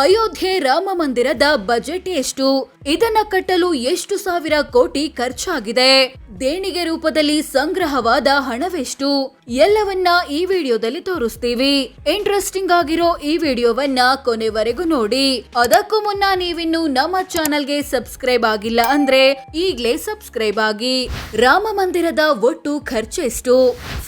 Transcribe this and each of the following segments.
ಅಯೋಧ್ಯೆ ರಾಮ ಮಂದಿರದ ಬಜೆಟ್ ಎಷ್ಟು? ಇದನ್ನ ಕಟ್ಟಲು ಎಷ್ಟು ಸಾವಿರ ಕೋಟಿ ಖರ್ಚಾಗಿದೆ? ದೇಣಿಗೆ ರೂಪದಲ್ಲಿ ಸಂಗ್ರಹವಾದ ಹಣವೆಷ್ಟು? ಎಲ್ಲವನ್ನ ಈ ವಿಡಿಯೋದಲ್ಲಿ ತೋರಿಸ್ತೀವಿ. ಇಂಟ್ರೆಸ್ಟಿಂಗ್ ಆಗಿರೋ ಈ ವಿಡಿಯೋವನ್ನ ಕೊನೆವರೆಗೂ ನೋಡಿ. ಅದಕ್ಕೂ ಮುನ್ನ ನೀವಿನ್ನು ನಮ್ಮ ಚಾನಲ್ಗೆ ಸಬ್ಸ್ಕ್ರೈಬ್ ಆಗಿಲ್ಲ ಅಂದ್ರೆ ಈಗ್ಲೇ ಸಬ್ಸ್ಕ್ರೈಬ್ ಆಗಿ. ರಾಮ ಮಂದಿರದ ಒಟ್ಟು ಖರ್ಚೆಷ್ಟು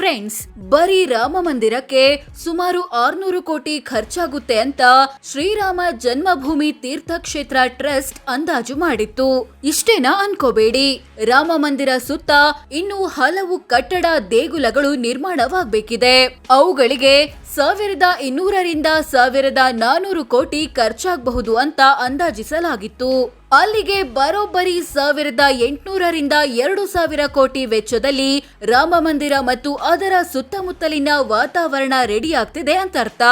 ಫ್ರೆಂಡ್ಸ್ ಬರೀ ರಾಮ ಮಂದಿರಕ್ಕೆ ಸುಮಾರು ಆರ್ನೂರು ಕೋಟಿ ಖರ್ಚಾಗುತ್ತೆ ಅಂತ ಶ್ರೀರಾಮ ಜನ್ಮಭೂಮಿ ತೀರ್ಥಕ್ಷೇತ್ರ ಟ್ರಸ್ಟ್ ಅಂದಾಜು ಮಾಡಿತ್ತು. ಇಷ್ಟೇನಾ ಅನ್ಕೋಬೇಡಿ. ರಾಮ ಮಂದಿರ ಸುತ್ತ ಇನ್ನು ಹಲವು ಕಟ್ಟಡ ದೇಗುಲಗಳು ನಿರ್ಮಾಣವಾಗಬೇಕಿದೆ. ಅವುಗಳಿಗೆ ಸಾವಿರದ ಇನ್ನೂರರಿಂದ ಸಾವಿರದ ನಾನೂರು ಕೋಟಿ ಖರ್ಚಾಗಬಹುದು ಅಂತ ಅಂದಾಜಿಸಲಾಗಿತ್ತು. ಅಲ್ಲಿಗೆ ಬರೋಬ್ಬರಿ ಸಾವಿರದ ಎಂಟುನೂರರಿಂದ ಎರಡು ಸಾವಿರ ಕೋಟಿ ವೆಚ್ಚದಲ್ಲಿ ರಾಮ ಮಂದಿರ ಮತ್ತು ಅದರ ಸುತ್ತಮುತ್ತಲಿನ ವಾತಾವರಣ ರೆಡಿ ಆಗ್ತಿದೆ ಅಂತ ಅರ್ಥ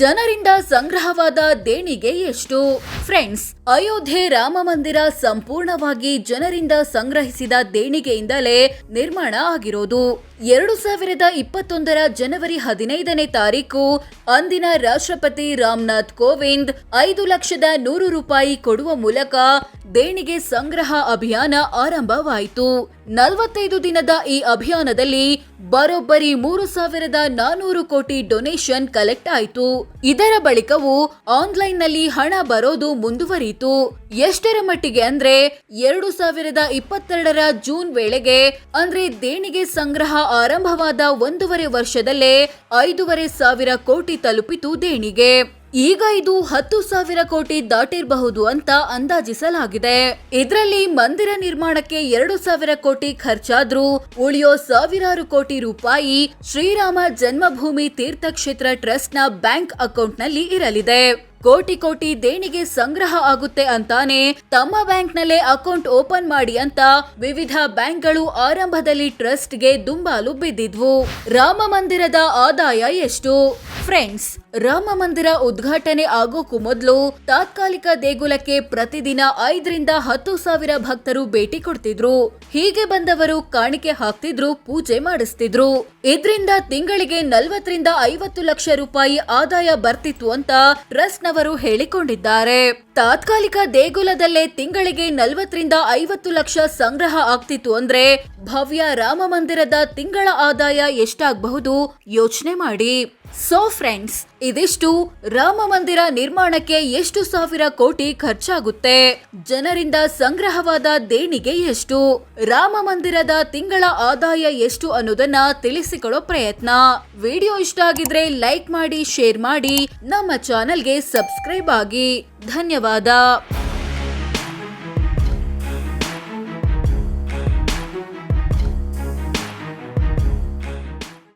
ಜನರಿಂದ ಸಂಗ್ರಹವಾದ ದೇಣಿಗೆ ಎಷ್ಟು? ಫ್ರೆಂಡ್ಸ್, ಅಯೋಧ್ಯೆ ರಾಮ ಮಂದಿರ ಸಂಪೂರ್ಣವಾಗಿ ಜನರಿಂದ ಸಂಗ್ರಹಿಸಿದ ದೇಣಿಗೆಯಿಂದಲೇ ನಿರ್ಮಾಣ ಆಗಿರೋದು. ಎರಡು ಸಾವಿರದ ಇಪ್ಪತ್ತೊಂದರ ಜನವರಿ ಹದಿನೈದನೇ ಅಂದಿನ ರಾಷ್ಟ್ರಪತಿ ರಾಮನಾಥ್ ಕೋವಿಂದ್ ಐದು ಲಕ್ಷದ ನೂರು ರೂಪಾಯಿ ಕೊಡುವ ಮೂಲಕ ದೇಣಿಗೆ ಸಂಗ್ರಹ ಅಭಿಯಾನ ಆರಂಭವಾಯಿತು. ನಲವತ್ತೈದು ದಿನದ ಈ ಅಭಿಯಾನದಲ್ಲಿ ಬರೋಬ್ಬರಿ ಮೂರು ಸಾವಿರದ ನಾನೂರು ಕೋಟಿ ಡೊನೇಷನ್ ಕಲೆಕ್ಟ್ ಆಯಿತು. ಇದರ ಬಳಿಕವೂ ಆನ್ಲೈನ್ನಲ್ಲಿ ಹಣ ಬರೋದು ಮುಂದುವರಿಯಿತು. ಎಷ್ಟರ ಮಟ್ಟಿಗೆ ಅಂದ್ರೆ ಎರಡು ಸಾವಿರದ ಇಪ್ಪತ್ತೆರಡರ ಜೂನ್ ವೇಳೆಗೆ ಅಂದ್ರೆ ದೇಣಿಗೆ ಸಂಗ್ರಹ ಆರಂಭವಾದ ಒಂದೂವರೆ ವರ್ಷದಲ್ಲೇ ಐದೂವರೆ ಸಾವಿರ ಕೋಟಿ ತಲುಪಿತು ದೇಣಿಗೆ. ಈಗ ಇದು ಹತ್ತು ಸಾವಿರ ಕೋಟಿ ದಾಟಿರಬಹುದು ಅಂತ ಅಂದಾಜಿಸಲಾಗಿದೆ. ಇದರಲ್ಲಿ ಮಂದಿರ ನಿರ್ಮಾಣಕ್ಕೆ ಎರಡು ಸಾವಿರ ಕೋಟಿ ಖರ್ಚಾದ್ರೂ ಉಳಿಯೋ ಸಾವಿರಾರು ಕೋಟಿ ರೂಪಾಯಿ ಶ್ರೀರಾಮ ಜನ್ಮಭೂಮಿ ತೀರ್ಥಕ್ಷೇತ್ರ ಟ್ರಸ್ಟ್ನ ಬ್ಯಾಂಕ್ ಅಕೌಂಟ್ನಲ್ಲಿ ಇರಲಿದೆ. ಕೋಟಿ ಕೋಟಿ ದೇಣಿಗೆ ಸಂಗ್ರಹ ಆಗುತ್ತೆ ಅಂತಾನೆ ತಮ್ಮ ಬ್ಯಾಂಕ್ನಲ್ಲೇ ಅಕೌಂಟ್ ಓಪನ್ ಮಾಡಿ ಅಂತ ವಿವಿಧ ಬ್ಯಾಂಕ್ಗಳು ಆರಂಭದಲ್ಲಿ ಟ್ರಸ್ಟ್ಗೆ ದುಂಬಾಲು ಬಿದ್ದಿದ್ವು. ರಾಮ ಮಂದಿರದ ಆದಾಯ ಎಷ್ಟು? ಫ್ರೆಂಡ್ಸ್, ರಾಮ ಮಂದಿರ ಉದ್ಘಾಟನೆ ಆಗೋಕು ಮೊದಲು ತಾತ್ಕಾಲಿಕ ದೇಗುಲಕ್ಕೆ ಪ್ರತಿದಿನ ಐದರಿಂದ ಹತ್ತು ಸಾವಿರ ಭಕ್ತರು ಭೇಟಿ ಕೊಡ್ತಿದ್ರು. ಹೀಗೆ ಬಂದವರು ಕಾಣಿಕೆ ಹಾಕ್ತಿದ್ರು, ಪೂಜೆ ಮಾಡಿಸ್ತಿದ್ರು. ಇದರಿಂದ ತಿಂಗಳಿಗೆ ನಲವತ್ತರಿಂದ ಐವತ್ತು ಲಕ್ಷ ರೂಪಾಯಿ ಆದಾಯ ಬರ್ತಿತ್ತು ಅಂತ ಟ್ರಸ್ಟ್ ನವರು ಹೇಳಿಕೊಂಡಿದ್ದಾರೆ. ತಾತ್ಕಾಲಿಕ ದೇಗುಲದಲ್ಲೇ ತಿಂಗಳಿಗೆ ನಲವತ್ತರಿಂದ ಐವತ್ತು ಲಕ್ಷ ಸಂಗ್ರಹ ಆಗ್ತಿತ್ತು ಅಂದ್ರೆ ಭವ್ಯ ರಾಮ ಮಂದಿರದ ತಿಂಗಳ ಆದಾಯ ಎಷ್ಟಾಗಬಹುದು ಯೋಚನೆ ಮಾಡಿ. ಸೊ ಫ್ರೆಂಡ್ಸ್ ಇದಿಷ್ಟು ರಾಮ ಮಂದಿರ ನಿರ್ಮಾಣಕ್ಕೆ ಎಷ್ಟು ಸಾವಿರ ಕೋಟಿ ಖರ್ಚಾಗುತ್ತೆ? ಜನರಿಂದ ಸಂಗ್ರಹವಾದ ದೇಣಿಗೆ ಎಷ್ಟು? ರಾಮ ಮಂದಿರದ ತಿಂಗಳ ಆದಾಯ ಎಷ್ಟು ಅನ್ನೋದನ್ನ ತಿಳಿಸಿಕೊಡೋ ಪ್ರಯತ್ನ. ವಿಡಿಯೋ ಇಷ್ಟ ಆಗಿದ್ರೆ ಲೈಕ್ ಮಾಡಿ, ಶೇರ್ ಮಾಡಿ. ನಮ್ಮ ಚಾನೆಲ್ಗೆ ಸಬ್ಸ್ಕ್ರೈಬ್ ಆಗಿ. ಧನ್ಯವಾದ.